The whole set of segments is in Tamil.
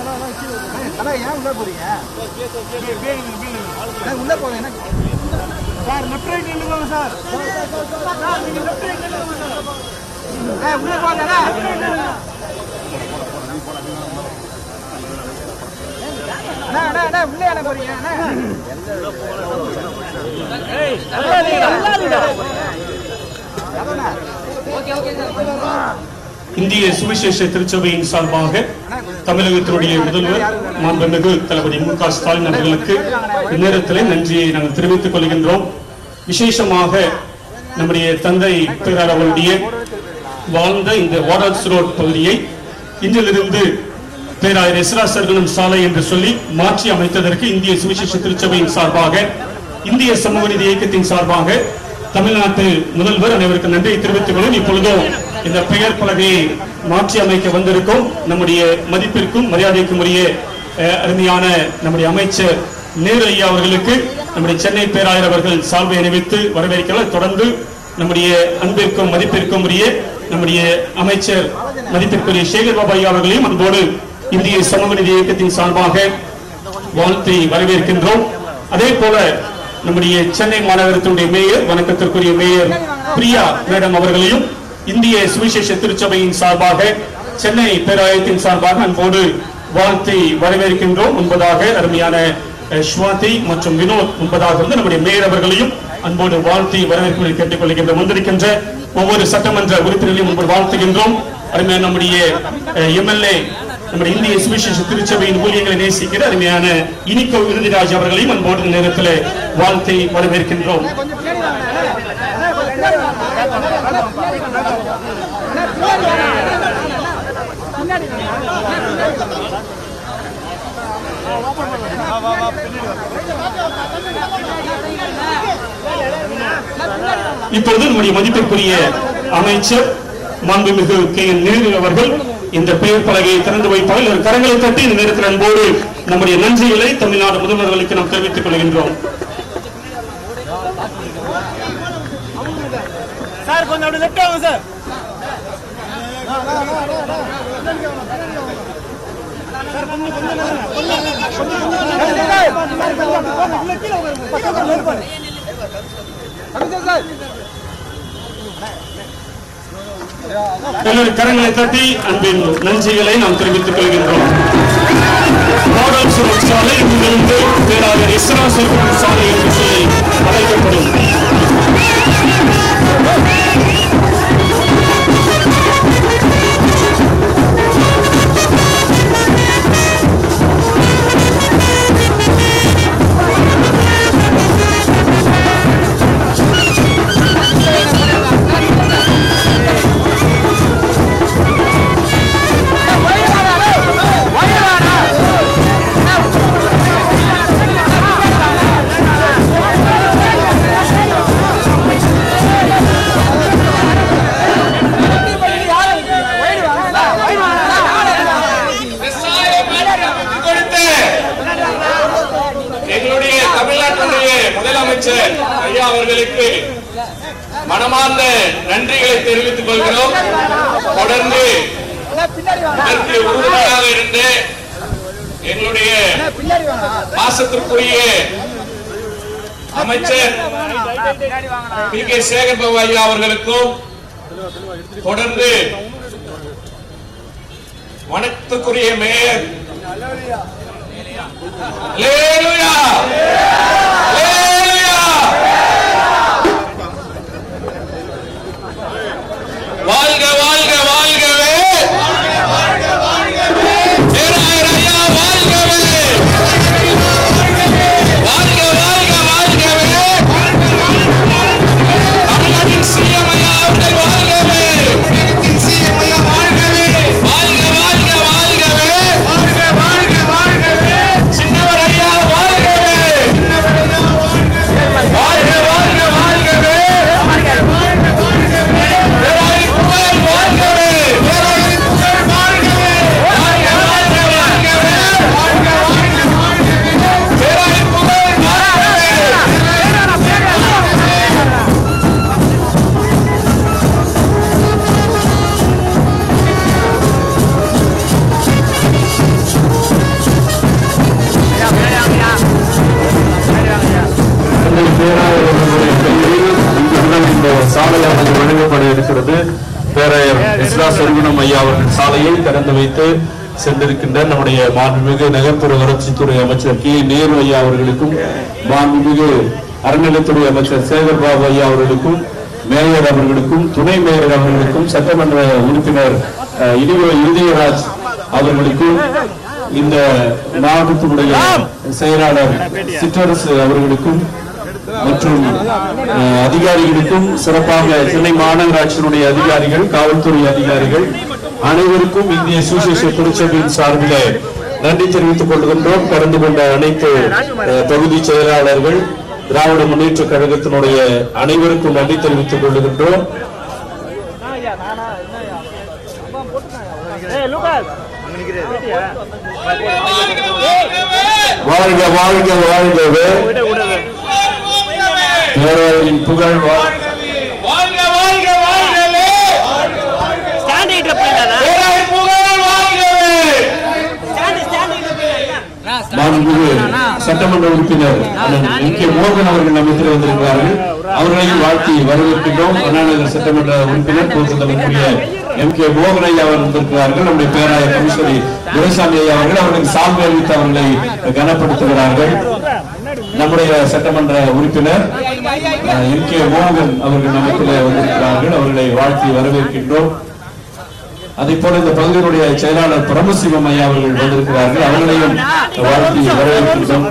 அண்ணா உள்ள போறீங்க அண்ணா, உள்ள போங்க சார் லெஃப்ட் ரைட் நில்லுங்க சார் சார் நீங்க லெஃப்ட் ரைட் நில்லுங்க சார் உள்ள போங்க அண்ணா. அண்ணா, அண்ணா, உள்ளே என்ன போறீங்க அண்ணா? இந்திய சுவிசேஷ திருச்சபையின் சார்பாக தமிழகத்தினுடைய முதல்வர் மாண்புமிகு தளபதி மு க ஸ்டாலின் அவர்களுக்கு இந்நேரத்தில் நன்றியை நாங்கள் தெரிவித்துக் கொள்கின்றோம். விசேஷமாக நம்முடைய தந்தை பெயரார் அவருடைய வாழ்ந்த இந்த வார்டர்ஸ் ரோட் பகுதியை இன்றிலிருந்து பேராயர் எஸ்ரா சர்க்குலம் சாலை என்று சொல்லி மாற்றி அமைத்ததற்கு இந்திய சுவிசேஷ திருச்சபையின் சார்பாக இந்திய சமூக நீதி இயக்கத்தின் சார்பாக தமிழ்நாட்டு முதல்வர் அனைவருக்கும் நன்றி. தெரிவித்துக் கொள்ளும் இப்பொழுதும் இந்த பெயர் பலகையை மாற்றி அமைக்க வந்திருக்கும் நம்முடைய மதிப்பிற்கும் மரியாதைக்கும் உரிய அருமையான நம்முடைய அமைச்சர் நேரு ஐயா அவர்களுக்கு நம்முடைய சென்னை பேராயர் அவர்கள் சால்வை அணிவித்து வரவேற்கிறார். தொடர்ந்து நம்முடைய அன்பிற்கும் மதிப்பிற்கும் உரிய நம்முடைய அமைச்சர் மதிப்பிற்குரிய சேகர் பாபு ஐயா அவர்களையும் அன்போடு இந்திய சமூக நீதி இயக்கத்தின் சார்பாக வாழ்த்தை வரவேற்கின்றோம். அதே போல நம்முடைய சென்னை மாநகரத்தினுடைய மேயர் வணக்கத்திற்குரிய மேயர் பிரியா மேடம் அவர்களையும் இந்திய சுவிசேஷ திருச்சபையின் சார்பாக சென்னை பேராயத்தின் சார்பாக அன்போடு வாழ்த்தை வரவேற்கின்றோம் முன்பதாக அருமையான ஸ்வாதி மற்றும் வினோத் முன்பதாக இருந்து நம்முடைய மேயர் அவர்களையும் அன்போடு வாழ்த்தி வரவேற்பு கேட்டுக்கொள்கின்றோம் வந்திருக்கின்ற ஒவ்வொரு சட்டமன்ற உறுப்பினர்களையும் முன்பு வாழ்த்துகின்றோம். அருமையான நம்முடைய எம்எல்ஏ நம்முடைய இந்திய சுவிசேஷ திருச்சபையின் ஊழியங்களை நேசிக்கிற அருமையான இனிக்கோ விருதிராஜ் அவர்களையும் அன்போடு நேரத்தில் வாழ்த்தை வரவேற்கின்றோம். இப்பொழுது நம்முடைய மதிப்பிற்குரிய அமைச்சர் மாண்புமிகு கே என் நேரு அவர்கள் இந்த பெயர் பலகையை திறந்து வைப்பார்கள் கரங்களை தட்டி இந்த நேரத்தில் அன்போடு நம்முடைய நன்றிகளை தமிழ்நாடு முதல்வர்களுக்கு நாம் தெரிவித்துக் கொள்கின்றோம் சார் கொஞ்சம் அப்படி லெஃப்ட் வாங்க சார் சார் கரங்களை தட்டி அன்பின் நன்றிகளை நாம் தெரிவித்துக் கொள்கின்றோம். மாடல் சுரத் சாலை இங்கிருந்து பேராயர் இஸ்ரா சொல்கும் சாலை என்று சொல்லி அழைக்கப்படும் அவர்களுக்கு மனமார்ந்த நன்றிகளை தெரிவித்துக் கொள்கிறோம். தொடர்ந்து இதற்கு உறுதுணையாக இருந்து எங்களுடைய மாசத்திற்குரிய அமைச்சர் பி கே சேகர் பாபு ஐயா அவர்களுக்கும் தொடர்ந்து வணக்கத்துக்குரிய மேயர். லேலுயா திறந்து வைத்து சென்றிருக்கின்ற நம்முடைய மாண்புமிகு நகர்ப்புற வளர்ச்சித்துறை அமைச்சர் கே. நேரு ஐயா அவர்களுக்கும் மாண்புமிகு அறநிலைத்துறை அமைச்சர் சேகர் பாபு ஐயா அவர்களுக்கும் மேயர் அவர்களுக்கும் துணை மேயர் அவர்களுக்கும் சட்டமன்ற உறுப்பினர் அஹ், இருதயராஜ் அவர்களுக்கும் இந்த மாவட்டத்தினுடைய செயலாளர் சிற்றரசு அவர்களுக்கும் மற்றும் அதிகாரிகளுக்கும் சிறப்பாக சென்னை மாநகராட்சியினுடைய அதிகாரிகள் காவல்துறை அதிகாரிகள் அனைவருக்கும் இந்திய சுசேஷ திருச்சபையின் சார்பில் நன்றி தெரிவித்துக் கொள்கின்றோம். கலந்து கொண்ட அனைத்து தொகுதி செயலாளர்கள் திராவிட முன்னேற்ற கழகத்தினுடைய அனைவருக்கும் நன்றி தெரிவித்துக் கொள்கின்றோம். வாழ்க வாழ்க வாழ்கவே. புகழ் வாழ் வாழ்க வாழ்க வாழ்கவே பேராய் புகழ் வாழ்கவே மாண்புமிகு சட்டமன்ற உறுப்பினர் கே மோகன் அவர்கள் நம்மிடத்தில் வந்திருக்கிறார்கள். அவர்களையும் வாழ்த்தி வரவேற்கின்றோம். அண்ணாநகர் சட்டமன்ற உறுப்பினர் போக்குதலுக்குரிய எம் கே மோகன் ஐயா அவர்கள் வந்திருக்கிறார்கள். நம்முடைய பேராயர் கமிஷனரி துரைசாமி ஐயா அவர்கள் அவர்களுக்கு சால்வை அளித்து அவர்களை கனப்படுத்துகிறார்கள். நம்முடைய சட்டமன்ற உறுப்பினர் எம் கே மோகன் அவர்கள் நம்மிடத்தில் வந்திருக்கிறார்கள். அவர்களை வாழ்த்தி வரவேற்கின்றோம். அதே போல இந்த பகுதியினுடைய செயலாளர் பரமசிவம் ஐயா அவர்கள் வந்திருக்கிறார்கள். அவர்களையும் வாழ்த்தி வரவேற்கின்றோம்.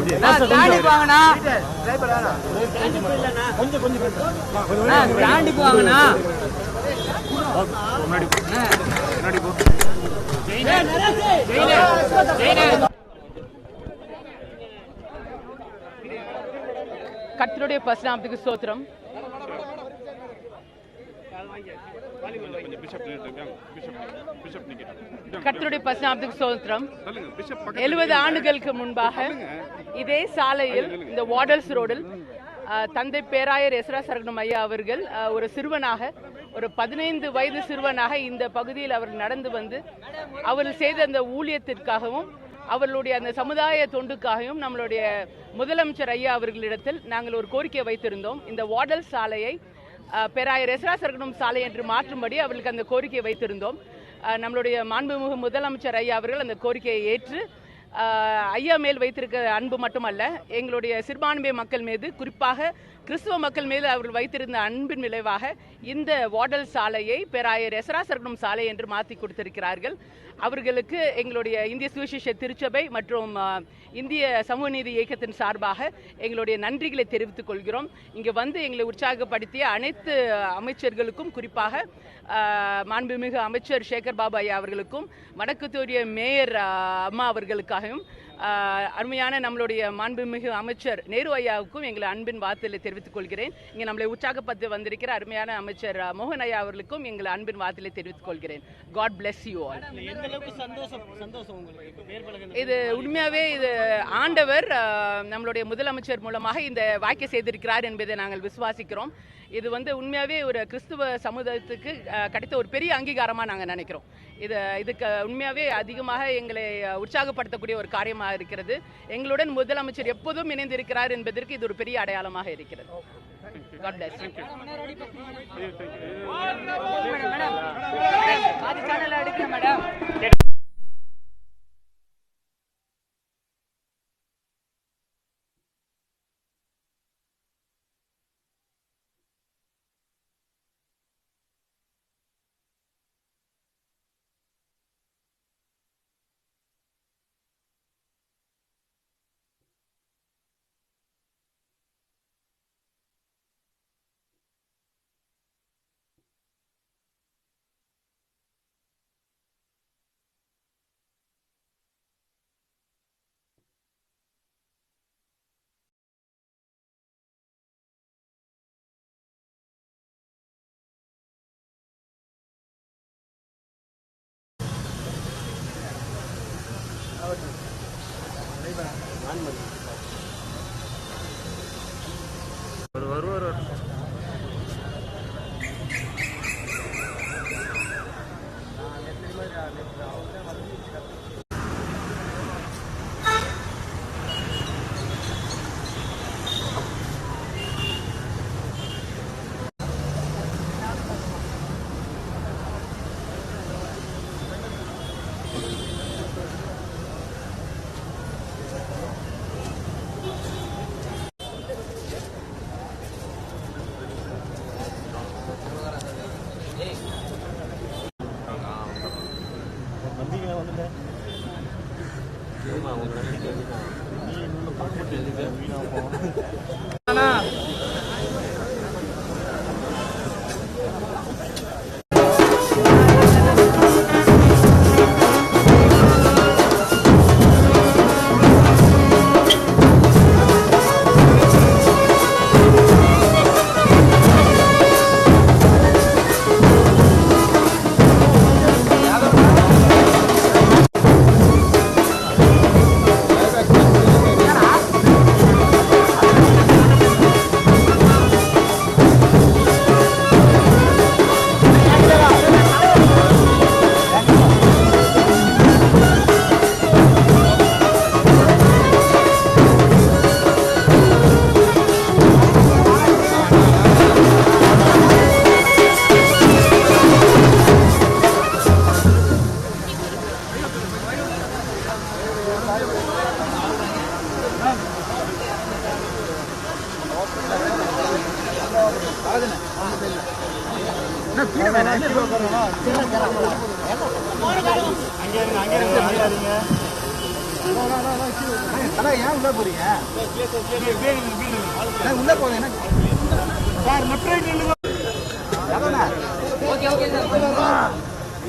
கர்த்தருடைய பரிசுநாமத்துக்கு ஸ்தோத்திரம். கர்த்தருடைய பரிசுநாமத்துக்கு ஸ்தோத்திரம் எழுபது ஆண்டுகளுக்கு முன்பாக இதே சாலையில் இந்த வாடல்ஸ் ரோடில் தந்தை பேராயர் எஸ்ரா சரகணம் ஐயா அவர்கள் ஒரு சிறுவனாக ஒரு பதினைந்து வயது சிறுவனாக இந்த பகுதியில் அவர் நடந்து வந்து அவர்கள் செய்த அந்த ஊழியத்திற்காகவும் அவர்களுடைய அந்த சமுதாய தொண்டுக்காகவும் நம்மளுடைய முதலமைச்சர் ஐயா அவர்களிடத்தில் நாங்கள் ஒரு கோரிக்கை வைத்திருந்தோம். இந்த வாடல் சாலையை பேராயர் எஸ்ரா சரகணம் சாலை என்று மாற்றும்படி அவர்களுக்கு அந்த கோரிக்கை வைத்திருந்தோம். நம்மளுடைய மாண்புமிகு முதலமைச்சர் ஐயா அவர்கள் அந்த கோரிக்கையை ஏற்று ஐயா மேல் வைத்திருக்க அன்பு மட்டுமல்ல எங்களுடைய சிறுபான்மை மக்கள் மீது குறிப்பாக கிறிஸ்துவ மக்கள் மீது அவர்கள் வைத்திருந்த அன்பின் விளைவாக இந்த வாடல் சாலையை பேராயர் எசரா சாலை என்று மாற்றி கொடுத்திருக்கிறார்கள். அவர்களுக்கு எங்களுடைய இந்திய சுவிசேஷ திருச்சபை மற்றும் இந்திய சமூக நீதி இயக்கத்தின் சார்பாக எங்களுடைய நன்றிகளை தெரிவித்துக் கொள்கிறோம். இங்கே வந்து எங்களை உற்சாகப்படுத்திய அனைத்து அமைச்சர்களுக்கும் குறிப்பாக மாண்புமிகு அமைச்சர் சேகர் பாபு ஐயா அவர்களுக்கும் வடக்குத்தூரிய மேயர் அம்மா அவர்களுக்காகவும் அருமையான நம்மளுடைய மாண்புமிகு அமைச்சர் நேரு ஐயாவுக்கும் எங்களை அன்பின் வார்த்தைகளை தெரிவித்துக் கொள்கிறேன். இங்கே நம்மளை உற்சாகப்படுத்தி வந்திருக்கிற அருமையான அமைச்சர் மோகன் ஐயா அவர்களுக்கும் எங்களை அன்பின் வார்த்தைகளை தெரிவித்துக் கொள்கிறேன். காட் bless யூ ஆல் இது உண்மையாவே இது ஆண்டவர் நம்மளுடைய முதலமைச்சர் மூலமாக இந்த வாய்க்கை செய்திருக்கிறார் என்பதை நாங்கள் விசுவாசிக்கிறோம். இது வந்து உண்மையாவே ஒரு கிறிஸ்துவ சமுதாயத்துக்கு கிடைத்த ஒரு பெரிய அங்கீகாரமா நாங்க நினைக்கிறோம். இது இதுக்கு உண்மையாவே அதிகமாக எங்களை உற்சாகப்படுத்தக்கூடிய ஒரு காரியமாக இருக்கிறது. எங்களுடன் முதலமைச்சர் எப்போதும் இணைந்திருக்கிறார் என்பதற்கு இது ஒரு பெரிய அடையாளமாக இருக்கிறது. Bless you. Madam ăn mình. ஏன் உள்ள போறீங்க உள்ள போங்க சார் லெஃப்ட் ரைட்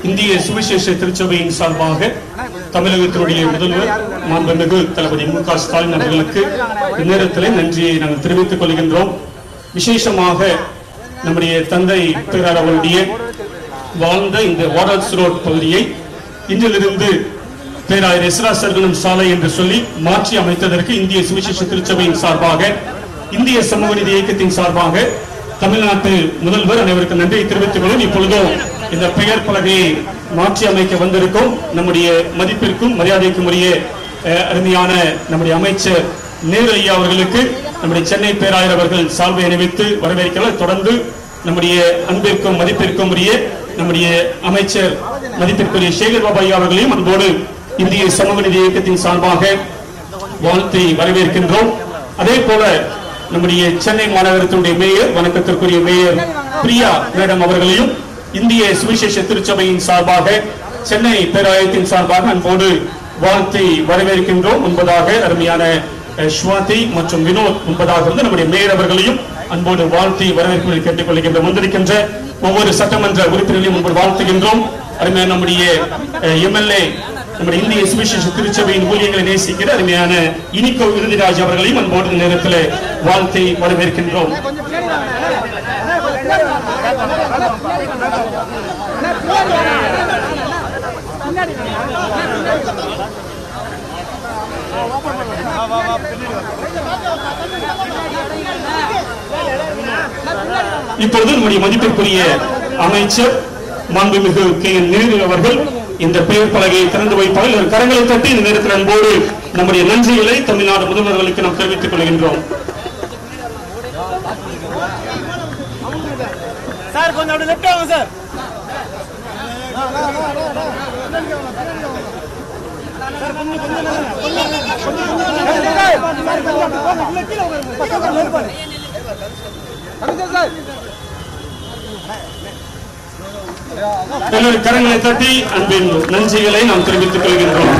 இந்திய சுவிசேஷ திருச்சபையின் சார்பாக தமிழகத்தினுடைய முதல்வர் மாண்புமிகு தளபதி மு க ஸ்டாலின் அவர்களுக்கு இந்நேரத்தில் நன்றியை நாங்கள் தெரிவித்துக் கொள்கின்றோம். விசேஷமாக நம்முடைய தந்தை பெயரார் அவருடைய வாழ்ந்த இந்த வாடல்ஸ் ரோட் பகுதியை இன்றிலிருந்து பேராயர் எஸ்ரா சர்க்குணம் சாலை என்று சொல்லி மாற்றி அமைத்ததற்கு இந்திய சுவிசேஷ திருச்சபையின் சார்பாக இந்திய சமூக நீதி இயக்கத்தின் சார்பாக தமிழ்நாட்டு முதல்வர் அனைவருக்கு நன்றியை தெரிவித்துக் கொள்ளும் இப்பொழுதும் இந்த பெயர் பலகையை மாற்றி அமைக்க வந்திருக்கும் நம்முடைய மதிப்பிற்கும் மரியாதைக்கும் உரிய அஹ், அருமையான நம்முடைய அமைச்சர் நேரு ஐயா அவர்களுக்கு நம்முடைய சென்னை பேராயர் அவர்கள் சால்வை அணிவித்து வரவேற்கிறார். தொடர்ந்து நம்முடைய அன்பிற்கும் மதிப்பிற்கும் உரிய நம்முடைய அமைச்சர் மதிப்பிற்குரிய சேகர் பாபாய் அவர்களையும் அன்போடு இந்திய சமூக நிதி இயக்கத்தின் சார்பாக வாழ்த்தை வரவேற்கின்றோம். அதே போல நம்முடைய சென்னை மாநகரத்தினுடைய மேயர் வணக்கத்திற்குரிய மேயர் பிரியா மேடம் அவர்களையும் இந்திய சுவிசேஷ திருச்சபையின் சார்பாக சென்னை பேராயத்தின் சார்பாக அன்போடு வாழ்த்தை வரவேற்கின்றோம் என்பதாக அருமையான ஸ்வாதி மற்றும் வினோத் முன்பதாக இருந்து நம்முடைய மேயர் அவர்களையும் அன்போடு வாழ்த்தி வரவேற்பு கேட்டுக்கொள்கின்ற வந்திருக்கின்ற ஒவ்வொரு சட்டமன்ற உறுப்பினர்களையும் முன்பு வாழ்த்துகின்றோம். அருமையான நம்முடைய எம்எல்ஏ நம்முடைய இந்திய சுவிசேஷ திருச்சபையின் ஊழியர்களை நேசிக்கிற அருமையான இனிக்கோ விருதிராஜ் அவர்களையும் அன்போடு நேரத்தில் வாழ்த்தை வரவேற்கின்றோம். கொஞ்சம் இப்பொழுது நம்முடைய மதிப்பிற்குரிய அமைச்சர் மாண்புமிகு கே என் நேரு அவர்கள் இந்த பெயர் பலகையை திறந்து வைப்பார்கள். இவர் கரங்களை தட்டி இந்த நேரத்தில் அன்போடு நம்முடைய நன்றிகளை தமிழ்நாடு முதல்வர்களுக்கு நாம் தெரிவித்துக் கொள்கின்றோம். சார் கொஞ்சம் அப்படி லெஃப்ட் ஆகும் சார். கரங்களை தட்டி அன்பின் நன்றிகளை நாம் தெரிவித்துக் கொள்கின்றோம்.